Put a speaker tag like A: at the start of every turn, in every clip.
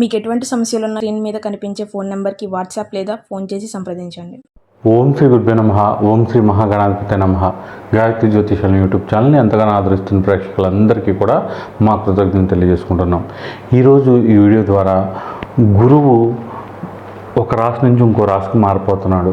A: మీకు ఎటువంటి సమస్యలు ఉన్న స్క్రీన్ మీద కనిపించే ఫోన్ నెంబర్కి వాట్సాప్ లేదా ఫోన్ చేసి సంప్రదించండి.
B: ఓం శ్రీ గురుభ్యో నమ ఓం శ్రీ మహాగణాధిపతి నమ. గాయత్రి జ్యోతిషాల యూట్యూబ్ ఛానల్ని ఎంతగానో ఆదరిస్తున్న ప్రేక్షకులందరికీ కూడా మా కృతజ్ఞతలు తెలియజేసుకుంటున్నాం. ఈరోజు ఈ వీడియో ద్వారా గురువు ఒక రాశి నుంచి ఇంకో రాశికి మారిపోతున్నాడు.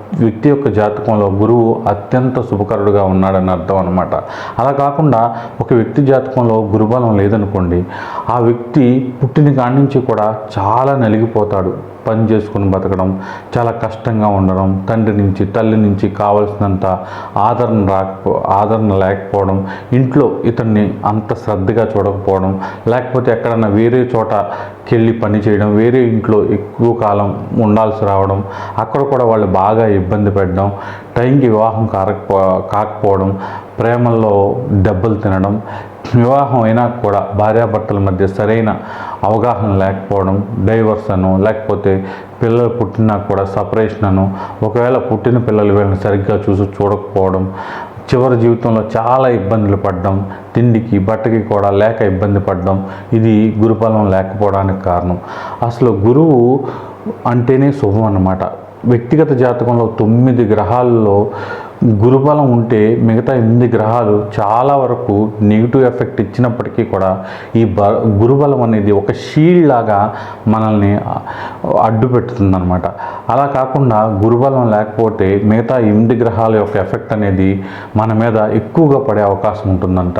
B: వ్యక్తి యొక్క జాతకంలో గురువు అత్యంత శుభకరుడుగా ఉన్నాడని అర్థం అనమాట అలా కాకుండా ఒక వ్యక్తి జాతకంలో గురుబలం లేదనుకోండి ఆ వ్యక్తి పుట్టిన కాడి నుంచి కూడా చాలా నలిగిపోతాడు. పని చేసుకుని బతకడం చాలా కష్టంగా ఉండడం తండ్రి నుంచి తల్లి నుంచి కావలసినంత ఆదరణ రాకపో ఆదరణ లేకపోవడం ఇంట్లో ఇతన్ని అంత శ్రద్ధగా చూడకపోవడం లేకపోతే ఎక్కడన్నా వేరే చోటకి వెళ్ళి పని చేయడం వేరే ఇంట్లో ఎక్కువ కాలం ఉండాల్సి రావడం అక్కడ కూడా వాళ్ళు బాగా ఇబ్బంది పెట్టడం టైంకి వివాహం కారకపో కాకపోవడం ప్రేమల్లో దెబ్బలు తినడం వివాహం అయినా కూడా భార్యాభర్తల మధ్య సరైన అవగాహన లేకపోవడం డైవర్స్ అను లేకపోతే పిల్లలు పుట్టినా కూడా సపరేషన్ అను ఒకవేళ పుట్టిన పిల్లలు వీళ్ళని సరిగ్గా చూసి చూడకపోవడం చివరి జీవితంలో చాలా ఇబ్బందులు పడడం తిండికి బట్టకి కూడా లేక ఇబ్బంది పడడం ఇది గురుపాలం లేకపోవడానికి కారణం. అసలు గురువు అంటేనే శుభం అన్నమాట. వ్యక్తిగత జాతకంలో తొమ్మిది గ్రహాల్లో గురుబలం ఉంటే మిగతా ఎనిమిది గ్రహాలు చాలా వరకు నెగిటివ్ ఎఫెక్ట్ ఇచ్చినప్పటికీ కూడా ఈ బ గురుబలం అనేది ఒక షీల్డ్ లాగా మనల్ని అడ్డు పెడుతుందన్నమాట. అలా కాకుండా గురుబలం లేకపోతే మిగతా ఎనిమిది గ్రహాల యొక్క ఎఫెక్ట్ అనేది మన మీద ఎక్కువగా పడే అవకాశం ఉంటుందంట.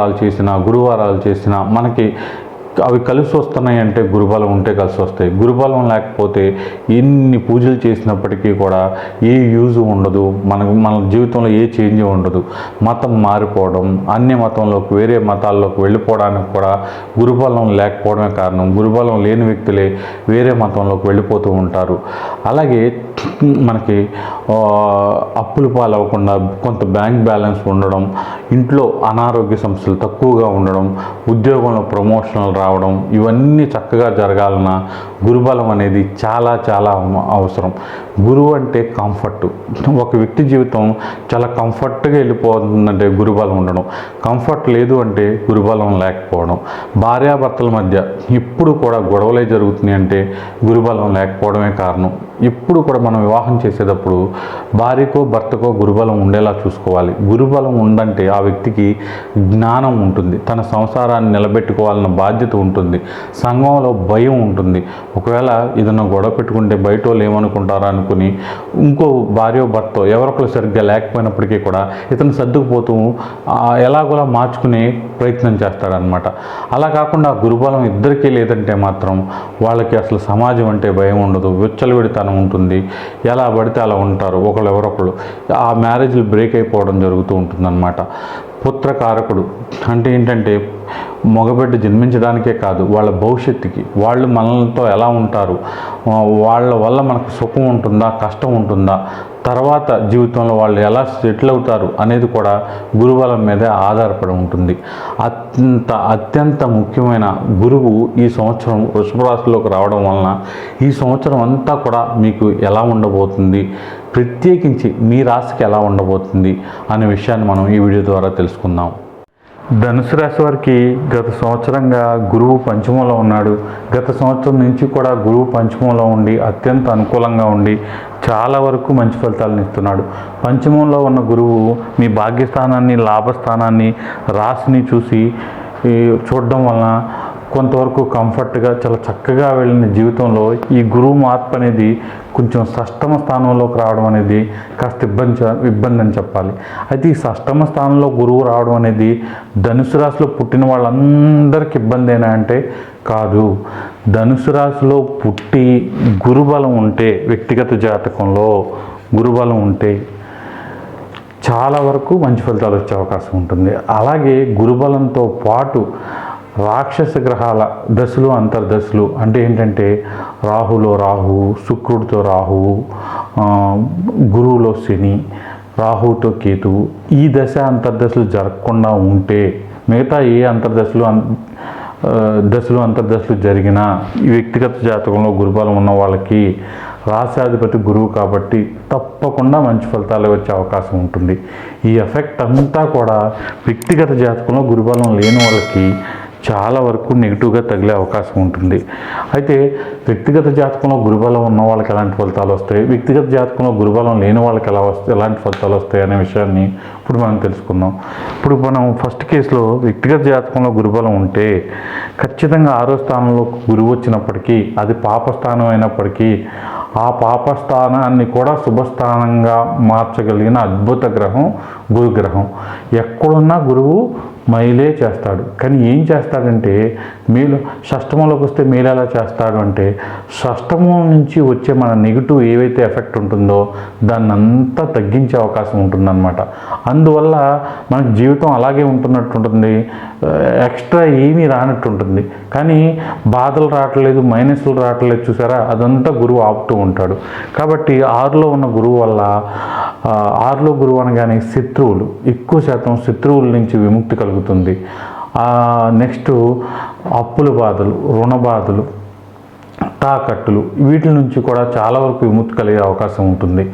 B: సోమవారాలు చేసిన గురువారాలు చేసినా మనకి అవి కలిసి వస్తున్నాయి అంటే గురుబలం ఉంటే కలిసి వస్తాయి. గురుబలం లేకపోతే ఎన్ని పూజలు చేసినప్పటికీ కూడా ఏ యూజ్ ఉండదు. మనకు మన జీవితంలో ఏ చేంజ్ ఉండదు. మతం మారిపోవడం అన్య మతంలోకి వేరే మతాల్లోకి వెళ్ళిపోవడానికి కూడా గురుబలం లేకపోవడమే కారణం. గురుబలం లేని వ్యక్తులే వేరే మతంలోకి వెళ్ళిపోతూ ఉంటారు. అలాగే మనకి అప్పులు అప్పుల పాలవ్వకుండా కొంత బ్యాంక్ బ్యాలెన్స్ ఉండడం ఇంట్లో అనారోగ్య సమస్యలు తక్కువగా ఉండడం ఉద్యోగంలో ప్రమోషన్లు రావడం ఇవన్నీ చక్కగా జరగాలన్నా గురుబలం అనేది చాలా చాలా అవసరం. గురువు అంటే కంఫర్ట్ ఒక వ్యక్తి జీవితం చాలా కంఫర్ట్గా వెళ్ళిపోతుందంటే గురుబలం ఉండడం. కంఫర్ట్ లేదు అంటే గురుబలం లేకపోవడం. భార్యాభర్తల మధ్య ఎప్పుడు కూడా గొడవలే జరుగుతున్నాయి అంటే గురుబలం లేకపోవడమే కారణం. ఎప్పుడు కూడా మనం వివాహం చేసేటప్పుడు భార్యకో భర్తకో గురుబలం ఉండేలా చూసుకోవాలి. గురుబలం ఉందంటే ఆ వ్యక్తికి జ్ఞానం ఉంటుంది. తన సంసారాన్ని నిలబెట్టుకోవాలన్న బాధ్యత ఉంటుంది. సంఘంలో భయం ఉంటుంది. ఒకవేళ ఏదైనా గొడవ పెట్టుకుంటే బయట వాళ్ళు ఏమనుకుంటారా అనుకుని ఇంకో భార్య భర్త ఎవరొకరు సరిగ్గా లేకపోయినప్పటికీ కూడా ఇతను సర్దుకుపోతూ ఎలాగోలా మార్చుకునే ప్రయత్నం చేస్తాడనమాట అలా కాకుండా గురుబలం ఇద్దరికీ లేదంటే మాత్రం వాళ్ళకి అసలు సమాజం అంటే భయం ఉండదు. విచ్చలవిడితనం ఉంటుంది. ఎలా పడితే అలా ఉంటారు ఒకళ్ళు ఎవరొకళ్ళు ఆ మ్యారేజ్లు బ్రేక్ అయిపోవడం జరుగుతూ ఉంటుందన్నమాట. పుత్రకారకుడు. అంటే ఏంటంటే మగబిడ్డ జన్మించడానికే కాదు వాళ్ళ భవిష్యత్తుకి. వాళ్ళు మనలతో ఎలా ఉంటారు? వాళ్ళ వల్ల మనకు సుఖం ఉంటుందా కష్టం ఉంటుందా? తర్వాత జీవితంలో వాళ్ళు ఎలా సెటిల్ అవుతారు అనేది కూడా గురుబలం మీదే ఆధారపడి ఉంటుంది. అత్యంత అత్యంత ముఖ్యమైన గురువు ఈ సంవత్సరం వృషభ రాశిలోకి రావడం వలన ఈ సంవత్సరం అంతా కూడా మీకు ఎలా ఉండబోతుంది? ప్రత్యేకించి మీ రాశికి ఎలా ఉండబోతుంది అనే విషయాన్ని మనం ఈ వీడియో ద్వారా తెలుసుకుందాం. ధనుసు రాశి వారికి గత సంవత్సరంగా గురువు పంచమంలో ఉన్నాడు. గత సంవత్సరం నుంచి కూడా గురువు పంచమంలో ఉండి అత్యంత అనుకూలంగా ఉండి చాలా వరకు మంచి ఫలితాలను ఇస్తున్నాడు. పంచమంలో ఉన్న గురువు మీ భాగ్యస్థానాన్ని లాభస్థానాన్ని రాశిని చూసి చూడడం వలన కొంతవరకు కంఫర్ట్గా చాలా చక్కగా వెళ్ళిన జీవితంలో ఈ గురువు మార్పు అనేది కొంచెం షష్టమ స్థానంలోకి రావడం అనేది కాస్త ఇబ్బంది ఇబ్బంది అని చెప్పాలి. అయితే ఈ షష్టమ స్థానంలో గురువు రావడం అనేది ధనుసు రాశిలో పుట్టిన వాళ్ళందరికీ ఇబ్బంది అయినా అంటే కాదు. ధనుసు రాశిలో పుట్టి గురుబలం ఉంటే వ్యక్తిగత జాతకంలో గురుబలం ఉంటే చాలా వరకు మంచి ఫలితాలు వచ్చే అవకాశం ఉంటుంది. అలాగే గురుబలంతో పాటు రాక్షస గ్రహాల దశలు అంతర్దశలు అంటే ఏంటంటే రాహులో రాహు శుక్రుడితో రాహువు గురువులో శని రాహుతో కేతు. ఈ దశ అంతర్దశలు జరగకుండా ఉంటే మిగతా ఏ అంతర్దశలు దశలు అంతర్దశలు జరిగినా ఈ వ్యక్తిగత జాతకంలో గురుబలం ఉన్న వాళ్ళకి రాశాధిపతి గురువు కాబట్టి తప్పకుండా మంచి ఫలితాలు వచ్చే అవకాశం ఉంటుంది. ఈ ఎఫెక్ట్ అంతా కూడా వ్యక్తిగత జాతకంలో గురుబలం లేని వాళ్ళకి చాలా వరకు నెగిటివ్గా తగిలే అవకాశం ఉంటుంది. అయితే వ్యక్తిగత జాతకంలో గురుబలం ఉన్న వాళ్ళకి ఎలాంటి ఫలితాలు వస్తాయి? వ్యక్తిగత జాతకంలో గురుబలం లేని వాళ్ళకి ఎలా వస్తాయి ఎలాంటి ఫలితాలు వస్తాయి అనే విషయాన్ని ఇప్పుడు మనం తెలుసుకుందాం. ఇప్పుడు మనం ఫస్ట్ కేసులో వ్యక్తిగత జాతకంలో గురుబలం ఉంటే ఖచ్చితంగా ఆరో స్థానంలో గురువు వచ్చినప్పటికీ అది పాపస్థానం అయినప్పటికీ ఆ పాపస్థానాన్ని కూడా శుభస్థానంగా మార్చగలిగిన అద్భుత గ్రహం గురుగ్రహం. ఎక్కడున్నా గురువు మైలే చేస్తాడు. కానీ ఏం చేస్తాడంటే మేలు షష్టమంలోకి వస్తే మేలు ఎలా చేస్తాడు అంటే షష్టమం నుంచి వచ్చే మన నెగిటివ్ ఏవైతే ఎఫెక్ట్ ఉంటుందో దాన్ని అంతా తగ్గించే అవకాశం ఉంటుందన్నమాట. అందువల్ల మన జీవితం అలాగే ఉంటున్నట్టు ఉంటుంది Uh, ఎక్స్ట్రా ఏమీ రానట్టు ఉంటుంది కానీ బాధలు రావట్లేదు మైనస్లు రావట్లేదు చూసారా? అదంతా గురువు ఆపుతూ ఉంటాడు. కాబట్టి ఆరులో ఉన్న గురువు వల్ల uh, ఆరులో గురువు అనగానే శత్రువులు. ఎక్కువ శాతం శత్రువుల నుంచి విముక్తి కలుగుతుంది. Uh, నెక్స్ట్ అప్పుల బాధలు రుణ బాధలు తాకట్టులు వీటి నుంచి కూడా చాలా వరకు విముక్తి కలిగే అవకాశం ఉంటుంది.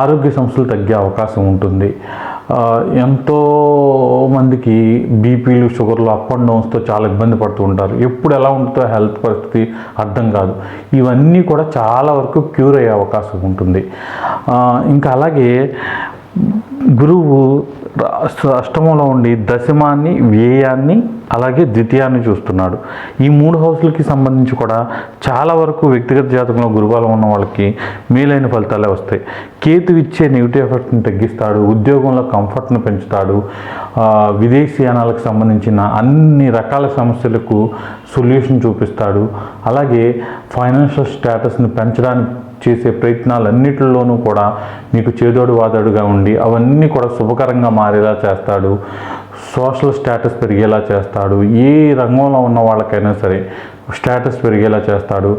B: ఆరోగ్య సమస్యలు తగ్గే అవకాశం ఉంటుంది. ఎంతో మందికి బీపీలు షుగర్లు అప్ అండ్ డౌన్స్తో చాలా ఇబ్బంది పడుతూ ఉంటారు. ఎప్పుడు ఎలా ఉంటుందో హెల్త్ పరిస్థితి అర్థం కాదు. ఇవన్నీ కూడా చాలా వరకు క్యూర్ అయ్యే అవకాశం ఉంటుంది. ఇంకా అలాగే గురువు అష్టమంలో ఉండి దశమాన్ని వ్యయాన్ని అలాగే ద్వితీయాన్ని చూస్తున్నాడు. ఈ మూడు హౌస్లకి సంబంధించి కూడా చాలా వరకు వ్యక్తిగత జాతకంలో గురుబలం ఉన్న వాళ్ళకి మేలైన ఫలితాలే వస్తాయి. కేతు ఇచ్చే నెగిటివ్ ఎఫెక్ట్ని తగ్గిస్తాడు ఉద్యోగంలో కంఫర్ట్ను పెంచుతాడు విదేశీయానాలకు సంబంధించిన అన్ని రకాల సమస్యలకు సొల్యూషన్ చూపిస్తాడు. అలాగే ఫైనాన్షియల్ స్టేటస్ని పెంచడానికి చేసే ప్రయత్నాలన్నిటిలోనూ కూడా మీకు చేదోడు వాదోడుగా ఉండి అవన్నీ కూడా శుభకరంగా మారేలా చేస్తాడు. సోషల్ స్టేటస్ పెరిగేలా చేస్తాడు. ఏ రంగంలో ఉన్న వాళ్ళకైనా సరే స్టేటస్ పెరిగేలా చేస్తాడు.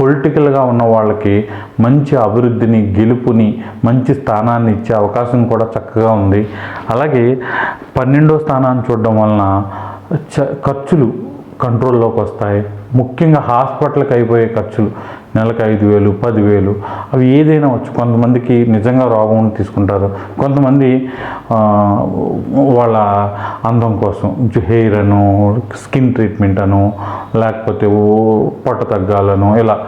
B: పొలిటికల్గా ఉన్న వాళ్ళకి మంచి అభివృద్ధిని గెలుపుని మంచి స్థానాన్ని ఇచ్చే అవకాశం కూడా చక్కగా ఉంది. అలాగే పన్నెండో స్థానాన్ని చూడడం వలన చ ఖర్చులు కంట్రోల్లోకి వస్తాయి. ముఖ్యంగా హాస్పిటల్కి అయిపోయే ఖర్చులు నెలకు ఐదు వేలు పదివేలు అవి ఏదైనా వచ్చు. కొంతమందికి నిజంగా రోగం తీసుకుంటారు. కొంతమంది వాళ్ళ అందం కోసం హెయిర్ అను స్కిన్ ట్రీట్మెంట్ అను లేకపోతే పొట్ట తగ్గాలను ఇలా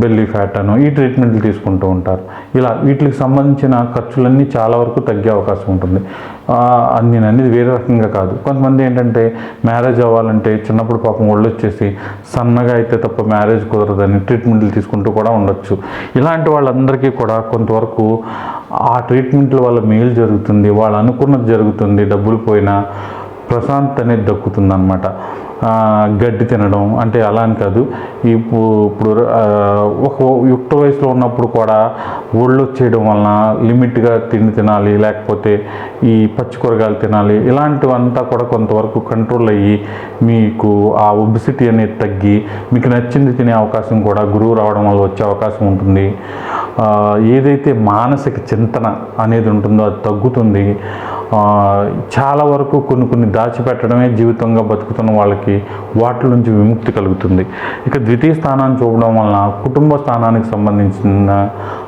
B: బెల్లీ ఫ్యాట్ అను ఈ ట్రీట్మెంట్లు తీసుకుంటూ ఉంటారు. ఇలా వీటికి సంబంధించిన ఖర్చులన్నీ చాలా వరకు తగ్గే అవకాశం ఉంటుంది. నేను అనేది వేరే రకంగా కాదు. కొంతమంది ఏంటంటే మ్యారేజ్ అవ్వాలంటే చిన్నప్పుడు పాపం ఒళ్ళు వచ్చేసి సన్నగా అయితే తప్ప మ్యారేజ్ కుదరదని ట్రీట్మెంట్లు తీసుకుంటూ కూడా ఉండొచ్చు. ఇలాంటి వాళ్ళందరికీ కూడా కొంతవరకు ఆ ట్రీట్మెంట్ల వల్ల మేలు జరుగుతుంది. వాళ్ళు అనుకున్నది జరుగుతుంది. డబ్బులు పోయినా ప్రశాంత్ అనేది దక్కుతుంది అనమాట గడ్డి తినడం అంటే అలా అని కాదు. ఇప్పుడు ఇప్పుడు ఒక యుక్త వయసులో ఉన్నప్పుడు కూడా ఒళ్ళు వచ్చేయడం వలన లిమిట్గా తిండి తినాలి లేకపోతే ఈ పచ్చి కూరగాయలు తినాలి ఇలాంటివంతా కూడా కొంతవరకు కంట్రోల్ అయ్యి మీకు ఆ ఒబిసిటీ అనేది తగ్గి మీకు నచ్చింది తినే అవకాశం కూడా గురువు రావడం వల్ల వచ్చే అవకాశం ఉంటుంది. ఏదైతే మానసిక చింతన అనేది ఉంటుందో అది తగ్గుతుంది. చాలా వరకు కొన్ని కొన్ని దాచిపెట్టడమే జీవితంగా బతుకుతున్న వాళ్ళకి వాటి నుంచి విముక్తి కలుగుతుంది. ఇక ద్వితీయ స్థానాన్ని చూడడం వలన కుటుంబ స్థానానికి సంబంధించిన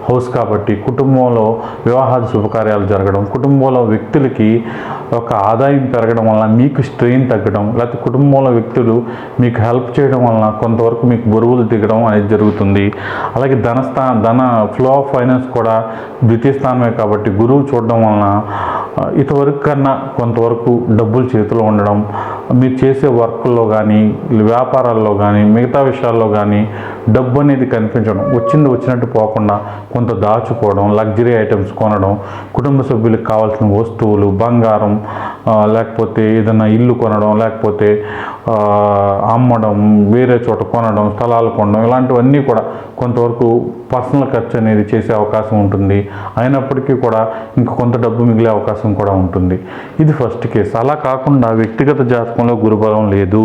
B: హౌస్ కాబట్టి కుటుంబంలో వివాహాది శుభకార్యాలు జరగడం కుటుంబంలో వ్యక్తులకి ఒక ఆదాయం పెరగడం వలన మీకు స్ట్రెయిన్ తగ్గడం లేకపోతే కుటుంబంలో వ్యక్తులు మీకు హెల్ప్ చేయడం వలన కొంతవరకు మీకు బరువులు దిగడం అనేది జరుగుతుంది. అలాగే ధనస్థా ధన ఫ్లో ఆఫ్ ఫైనాన్స్ కూడా ద్వితీయ స్థానమే కాబట్టి గురువు చూడడం వలన ఇటువరకు కన్నా కొంతవరకు డబ్బులు చేతిలో ఉండడం మీరు చేసే వర్క్లో కానీ వ్యాపారాల్లో కానీ మిగతా విషయాల్లో కానీ డబ్బు అనేది కనిపించడం వచ్చింది వచ్చినట్టు పోకుండా కొంత దాచుకోవడం లగ్జరీ ఐటమ్స్ కొనడం కుటుంబ సభ్యులకు కావాల్సిన వస్తువులు బంగారం లేకపోతే ఏదైనా ఇల్లు కొనడం లేకపోతే అమ్మడం వేరే చోట కొనడం స్థలాలు కొనడం ఇలాంటివన్నీ కూడా కొంతవరకు పర్సనల్ ఖర్చు అనేది చేసే అవకాశం ఉంటుంది. అయినప్పటికీ కూడా ఇంకా కొంత డబ్బు మిగిలే అవకాశం కూడా ఉంటుంది. ఇది ఫస్ట్ కేసు. అలా కాకుండా వ్యక్తిగత జాతకంలో గురుబలం లేదు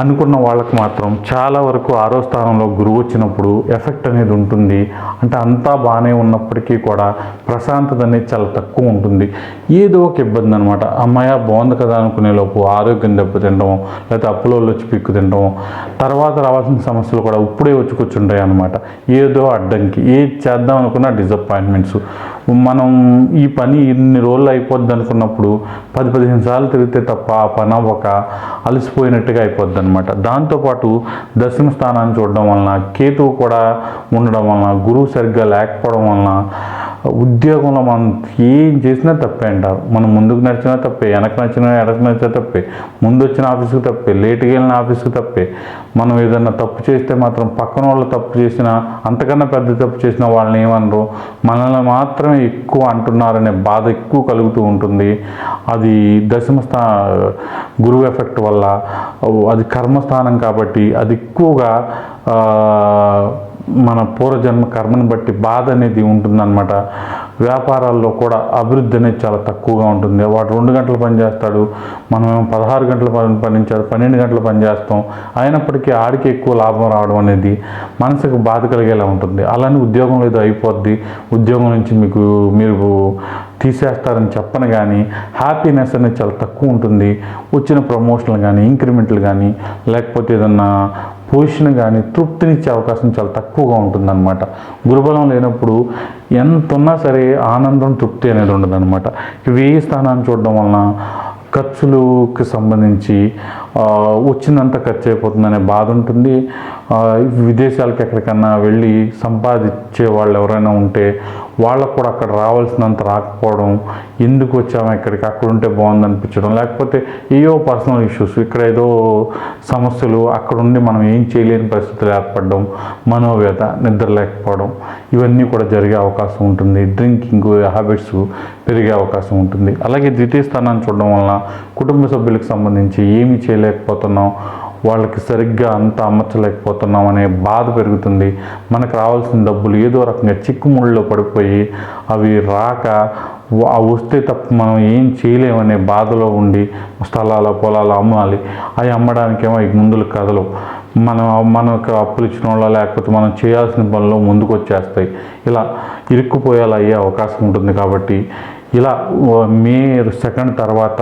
B: అనుకున్న వాళ్ళకు మాత్రం చాలా వరకు ఆరో స్థానంలో గురువు వచ్చినప్పుడు ఎఫెక్ట్ అనేది ఉంటుంది. అంటే అంతా బాగానే ఉన్నప్పటికీ కూడా ప్రశాంతత అనేది చాలా తక్కువ ఉంటుంది. ఏదో ఒక ఇబ్బంది అనమాట అమ్మాయ బాగుంది కదా అనుకునే లోపు ఆరోగ్యం దెబ్బతింటం లేకపోతే అప్పులో వచ్చి పిక్కు తినడం తర్వాత రావాల్సిన సమస్యలు కూడా ఇప్పుడే వచ్చి కూర్చుంటాయి అనమాట ఏదో అడ్డంకి. ఏది చేద్దాం అనుకున్నా డిసప్పాయింట్మెంట్స్ మనం ఈ పని ఇన్ని రోజులు అయిపోద్ది అనుకున్నప్పుడు పది పదిహేను సార్లు తిరిగితే తప్ప ఆ పని ఒక అలసిపోయినట్టుగా అయిపోద్ది అనమాట దాంతోపాటు దశమ స్థానాన్ని చూడడం వలన కేతువు కూడా ఉండడం వలన గురువు సరిగ్గా లేకపోవడం వలన ఉద్యోగంలో మనం ఏం చేసినా తప్పే అంటారు. మనం ముందుకు నడిచినా తప్పే వెనక నచ్చినా ఎడకు నచ్చినా తప్పే ముందు వచ్చిన ఆఫీస్కి తప్పే లేట్కి వెళ్ళిన ఆఫీస్కి తప్పే. మనం ఏదైనా తప్పు చేస్తే మాత్రం పక్కన వాళ్ళు తప్పు చేసినా అంతకన్నా పెద్ద తప్పు చేసిన వాళ్ళని ఏమనరు. మనల్ని మాత్రమే ఎక్కువ అంటున్నారనే బాధ ఎక్కువ కలుగుతూ ఉంటుంది. అది దశమ స్థా గురువు ఎఫెక్ట్ వల్ల అది కర్మస్థానం కాబట్టి అది ఎక్కువగా మన పూర్వజన్మ కర్మను బట్టి బాధ అనేది ఉంటుందన్నమాట. వ్యాపారాల్లో కూడా అభివృద్ధి అనేది చాలా తక్కువగా ఉంటుంది. వాడు రెండు గంటలు పనిచేస్తాడు మనమేమో పదహారు గంటలు పని పనించాడు పన్నెండు గంటలు పనిచేస్తాం అయినప్పటికీ ఆడికి ఎక్కువ లాభం రావడం అనేది మనసుకు బాధ కలిగేలా ఉంటుంది. అలానే ఉద్యోగంలో ఏదో అయిపోద్ది ఉద్యోగం నుంచి మీకు మీరు తీసేస్తారని చెప్పను కానీ హ్యాపీనెస్ అనేది చాలా తక్కువ ఉంటుంది. వచ్చిన ప్రమోషన్లు కానీ ఇంక్రిమెంట్లు కానీ లేకపోతే ఏదన్నా పోషణ కానీ తృప్తినిచ్చే అవకాశం చాలా తక్కువగా ఉంటుందన్నమాట. గురుబలం లేనప్పుడు ఎంత ఉన్నా సరే ఆనందం తృప్తి అనేది ఉండదన్నమాట. ఇవి ఏ స్థానాన్ని చూడడం వలన ఖర్చులకు సంబంధించి వచ్చినంత వచ్చిందంతా ఖర్చు అయిపోతుందనే బాధ ఉంటుంది. విదేశాలకు ఎక్కడికన్నా వెళ్ళి సంపాదించే వాళ్ళు ఎవరైనా ఉంటే వాళ్ళకు కూడా అక్కడ రావాల్సినంత రాకపోవడం ఎందుకు వచ్చాము ఇక్కడికి? అక్కడ ఉంటే బాగుంది అనిపించడం లేకపోతే ఏవో పర్సనల్ ఇష్యూస్ ఇక్కడ ఏదో సమస్యలు అక్కడ ఉండి మనం ఏం చేయలేని పరిస్థితులు ఏర్పడడం మనోవ్యత నిద్ర లేకపోవడం ఇవన్నీ కూడా జరిగే అవకాశం ఉంటుంది. డ్రింకింగ్ హ్యాబిట్స్ పెరిగే అవకాశం ఉంటుంది. అలాగే ద్వితీయ స్థానాన్ని చూడడం వలన కుటుంబ సభ్యులకు సంబంధించి ఏమి చేయలేకపోతున్నాం వాళ్ళకి సరిగ్గా అంత అమర్చలేకపోతున్నాం అనే బాధ పెరుగుతుంది. మనకు రావాల్సిన డబ్బులు ఏదో రకంగా చిక్కుముళ్ళలో పడిపోయి అవి రాక వస్తే తప్ప మనం ఏం చేయలేమనే బాధలో ఉండి స్థలాల పొలాలు అమ్మాలి. అవి అమ్మడానికేమో ఈ ముందులు కదలవు మనం మనకు అప్పులు ఇచ్చిన వాళ్ళ లేకపోతే మనం చేయాల్సిన పనులు ముందుకు వచ్చేస్తాయి ఇలా ఇరుక్కుపోయేలా అయ్యే అవకాశం ఉంటుంది కాబట్టి ఇలా మే సెకండ్ తర్వాత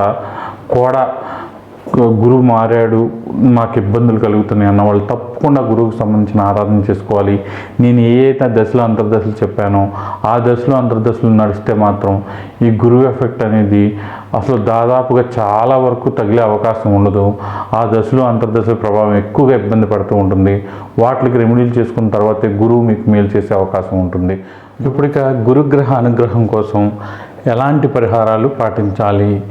B: కూడా గురువు మారాడు మాకు ఇబ్బందులు కలుగుతున్నాయి అన్న వాళ్ళు తప్పకుండా గురువుకు సంబంధించిన ఆరాధన చేసుకోవాలి. నేను ఏ అయితే దశలో అంతర్దశలు చెప్పానో ఆ దశలో అంతర్దశలు నడిస్తే మాత్రం ఈ గురువు ఎఫెక్ట్ అనేది అసలు దాదాపుగా చాలా వరకు తగిలే అవకాశం ఉండదు. ఆ దశలో అంతర్దశల ప్రభావం ఎక్కువగా ఇబ్బంది పడుతూ ఉంటుంది. వాటికి రెమెడీలు చేసుకున్న తర్వాతే గురువు మీకు మేలు చేసే అవకాశం ఉంటుంది. ఇప్పుడిక గురుగ్రహ అనుగ్రహం కోసం ఎలాంటి పరిహారాలు పాటించాలి?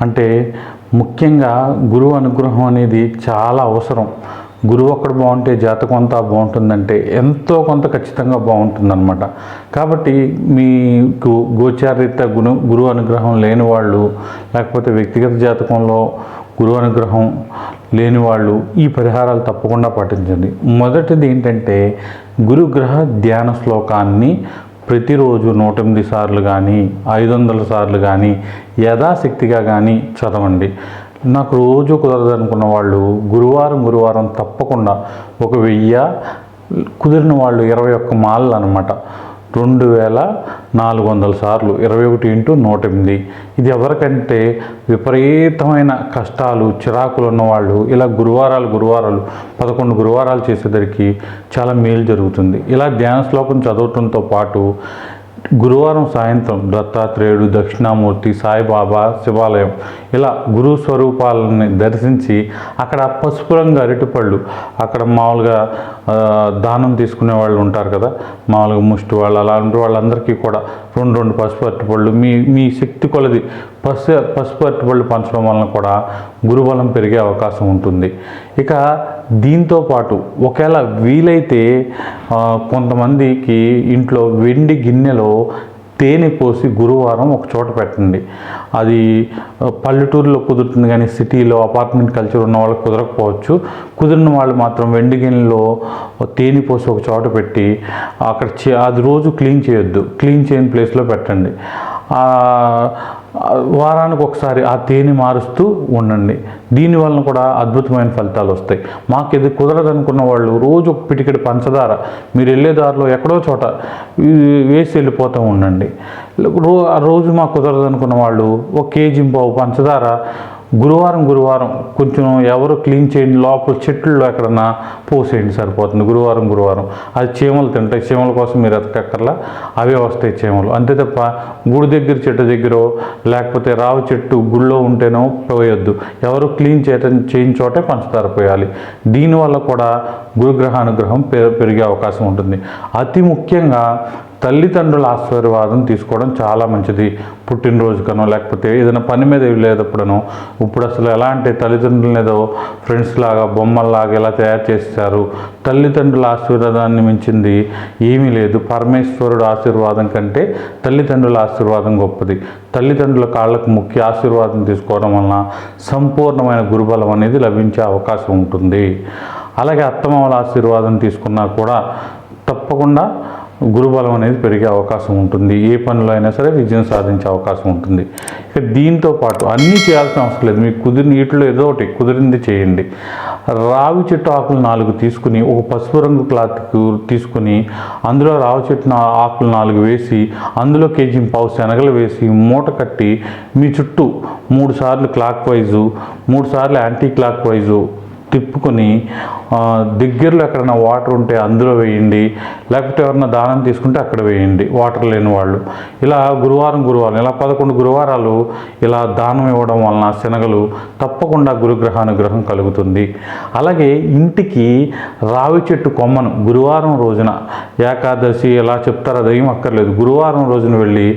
B: అంటే ముఖ్యంగా గురువు అనుగ్రహం అనేది చాలా అవసరం. గురువు ఒక్కడు బాగుంటే జాతకం అంతా బాగుంటుందంటే ఎంతో కొంత ఖచ్చితంగా బాగుంటుందన్నమాట. కాబట్టి మీకు గోచారిత గురు గురువు అనుగ్రహం లేని వాళ్ళు లేకపోతే వ్యక్తిగత జాతకంలో గురువు అనుగ్రహం లేని వాళ్ళు ఈ పరిహారాలు తప్పకుండా పాటించండి. మొదటిది ఏంటంటే గురుగ్రహ ధ్యాన శ్లోకాన్ని ప్రతిరోజు నూట ఎనిమిది సార్లు కానీ ఐదు వందల సార్లు కానీ యథాశక్తిగా కానీ చదవండి. నాకు రోజు కుదరదు అనుకున్న వాళ్ళు గురువారం గురువారం తప్పకుండా ఒక వెయ్యి కుదిరిన వాళ్ళు ఇరవై ఒక్క మాలలు అనమాట. రెండు వేల నాలుగు వందల సార్లు ఇరవై ఒకటి ఇంటూ నూట ఎనిమిది. ఇది ఎవరికంటే విపరీతమైన కష్టాలు చిరాకులు ఉన్నవాళ్ళు ఇలా గురువారాలు గురువారాలు పదకొండు గురువారాలు చేసేసరికి చాలా మేలు జరుగుతుంది. ఇలా ధ్యాన శ్లోకం చదవటంతో పాటు గురువారం సాయంత్రం దత్తాత్రేయుడు దక్షిణామూర్తి సాయిబాబా శివాలయం ఇలా గురు స్వరూపాలని దర్శించి అక్కడ పసుపు రంగు అరటిపళ్ళు అక్కడ మామూలుగా దానం తీసుకునే వాళ్ళు ఉంటారు కదా మామూలుగా ముష్టి వాళ్ళు అలాంటి వాళ్ళందరికీ కూడా రెండు రెండు పసుపు అరటిపళ్ళు మీ మీ శక్తి కొలది పసు పసుపు అరటిపళ్ళు పంచడం వలన కూడా గురుబలం పెరిగే అవకాశం ఉంటుంది. ఇక దీంతో పాటు ఒకవేళ వీలైతే కొంతమందికి ఇంట్లో వెండి గిన్నెలో తేనె పోసి గురువారం ఒక చోట పెట్టండి. అది పల్లెటూరులో కుదురుతుంది కానీ సిటీలో అపార్ట్మెంట్ కల్చర్ ఉన్న వాళ్ళకి కుదరకపోవచ్చు. కుదిరిన వాళ్ళు మాత్రం వెండి గిన్నెలో తేనె పోసి ఒక చోట పెట్టి అక్కడ అది రోజు క్లీన్ చేయొద్దు. క్లీన్ చేయని ప్లేస్లో పెట్టండి. వారానికి ఒకసారి ఆ తేనె మారుస్తూ ఉండండి. దీనివలన కూడా అద్భుతమైన ఫలితాలు వస్తాయి. మాకు ఇది కుదరదనుకున్న వాళ్ళు రోజు ఒక పిటికెడు పంచదార. మీరు వెళ్ళే దారిలో ఎక్కడో చోట వేసి వెళ్ళిపోతూ ఉండండి. రో ఆ రోజు మాకు కుదరదనుకున్న వాళ్ళు ఒక కేజీ పావు పంచదార గురువారం గురువారం కొంచెం ఎవరు క్లీన్ చేయండి లోపల చెట్లు ఎక్కడన్నా పోసేయండి సరిపోతుంది. గురువారం గురువారం. అది చీమలు తింటాయి. చీమల కోసం మీరు ఎతకక్కర్లా. అవే వస్తాయి చీమలు. అంతే తప్ప గుడి దగ్గర చెట్టు దగ్గర లేకపోతే రావి చెట్టు గుళ్ళో ఉంటేనో పోయొద్దు. ఎవరు క్లీన్ చేయటం చేయని చోటే పంచదార పోయాలి. దీనివల్ల కూడా గురుగ్రహానుగ్రహం పె- పెరిగే అవకాశం ఉంటుంది. అతి ముఖ్యంగా తల్లిదండ్రుల ఆశీర్వాదం తీసుకోవడం చాలా మంచిది. పుట్టినరోజుకనో లేకపోతే ఏదైనా పని మీద లేదప్పుడనో ఇప్పుడు అసలు ఎలా అంటే తల్లిదండ్రులను ఏదో ఫ్రెండ్స్ లాగా బొమ్మల్లాగా ఎలా తయారు చేస్తారు తల్లిదండ్రుల ఆశీర్వాదాన్ని మించింది ఏమీ లేదు. పరమేశ్వరుడు ఆశీర్వాదం కంటే తల్లిదండ్రుల ఆశీర్వాదం గొప్పది. తల్లిదండ్రుల కాళ్ళకు ముఖ్య ఆశీర్వాదం తీసుకోవడం వలన సంపూర్ణమైన గురుబలం అనేది లభించే అవకాశం ఉంటుంది. అలాగే అత్తమామల ఆశీర్వాదం తీసుకున్నా కూడా తప్పకుండా గురుబలం అనేది పెరిగే అవకాశం ఉంటుంది. ఏ పనిలో అయినా సరే విజయం సాధించే అవకాశం ఉంటుంది. ఇక దీంతో పాటు అన్నీ చేయాల్సిన అవసరం లేదు. మీకు కుదిరిన వీటిలో ఏదో ఒకటి కుదిరింది చేయండి. రావి చెట్టు ఆకులు నాలుగు తీసుకుని ఒక పసుపు రంగు క్లాత్ తీసుకుని అందులో రావి చెట్టు ఆకులు నాలుగు వేసి అందులో కేజీ పావు శనగలు వేసి మూట కట్టి మీ చుట్టూ మూడు సార్లు క్లాక్ వైజు మూడు సార్లు యాంటీ క్లాక్ వైజు తిప్పుకొని దగ్గరలో ఎక్కడైనా వాటర్ ఉంటే అందులో వేయండి లేకపోతే ఎవరైనా దానం తీసుకుంటే అక్కడ వేయండి వాటర్ లేని వాళ్ళు. ఇలా గురువారం గురువారం ఇలా పదకొండు గురువారాలు ఇలా దానం ఇవ్వడం వలన శనగలు తప్పకుండా గురుగ్రహానుగ్రహం కలుగుతుంది. అలాగే ఇంటికి రావి చెట్టు కొమ్మను గురువారం రోజున ఏకాదశి ఎలా చెప్తారో అదేం అక్కర్లేదు. గురువారం రోజున వెళ్ళి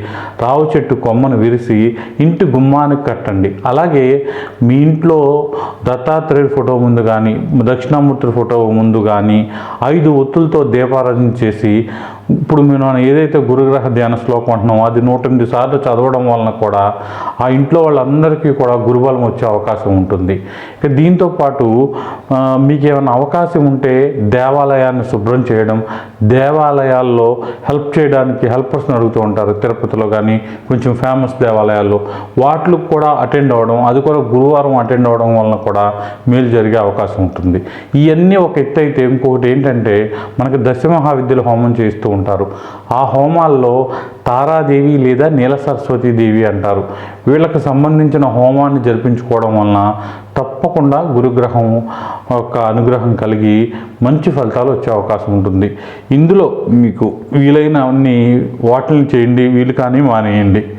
B: రావి చెట్టు కొమ్మను విరిసి ఇంటి గుమ్మానికి కట్టండి. అలాగే మీ ఇంట్లో దత్తాత్రేయుడి ఫోటో ముందు కానీ దక్షిణామూర్తి ఫోటో ముందు కానీ ఐదు ఒత్తులతో దీపారాధన చేసి ఇప్పుడు మనం ఏదైతే గురుగ్రహ ధ్యాన శ్లోకం అంటున్నామో అది నూట ఎనిమిది సార్లు చదవడం వలన కూడా ఆ ఇంట్లో వాళ్ళందరికీ కూడా గురుబలం వచ్చే అవకాశం ఉంటుంది. ఇక దీంతో పాటు మీకు ఏమైనా అవకాశం ఉంటే దేవాలయాన్ని శుభ్రం చేయడం దేవాలయాల్లో హెల్ప్ చేయడానికి హెల్పర్స్ని అడుగుతూ ఉంటారు తిరుపతిలో కానీ కొంచెం ఫేమస్ దేవాలయాల్లో. వాటికి కూడా అటెండ్ అవ్వడం అది కూడా గురువారం అటెండ్ అవ్వడం వలన కూడా మేలు జరిగే అవకాశం ఉంటుంది. ఇవన్నీ ఒక ఎత్తు అయితే ఇంకొకటి ఏంటంటే మనకి దశమహావిద్యల హోమం చేస్తూ ఉంటారు. ఆ హోమాల్లో తారాదేవి లేదా నీల దేవి అంటారు. వీళ్ళకి సంబంధించిన హోమాన్ని జరిపించుకోవడం వలన తప్పకుండా గురుగ్రహం యొక్క అనుగ్రహం కలిగి మంచి ఫలితాలు వచ్చే అవకాశం ఉంటుంది. ఇందులో మీకు వీలైన అన్ని వాటిని చేయండి వీలు కానీ మానేయండి.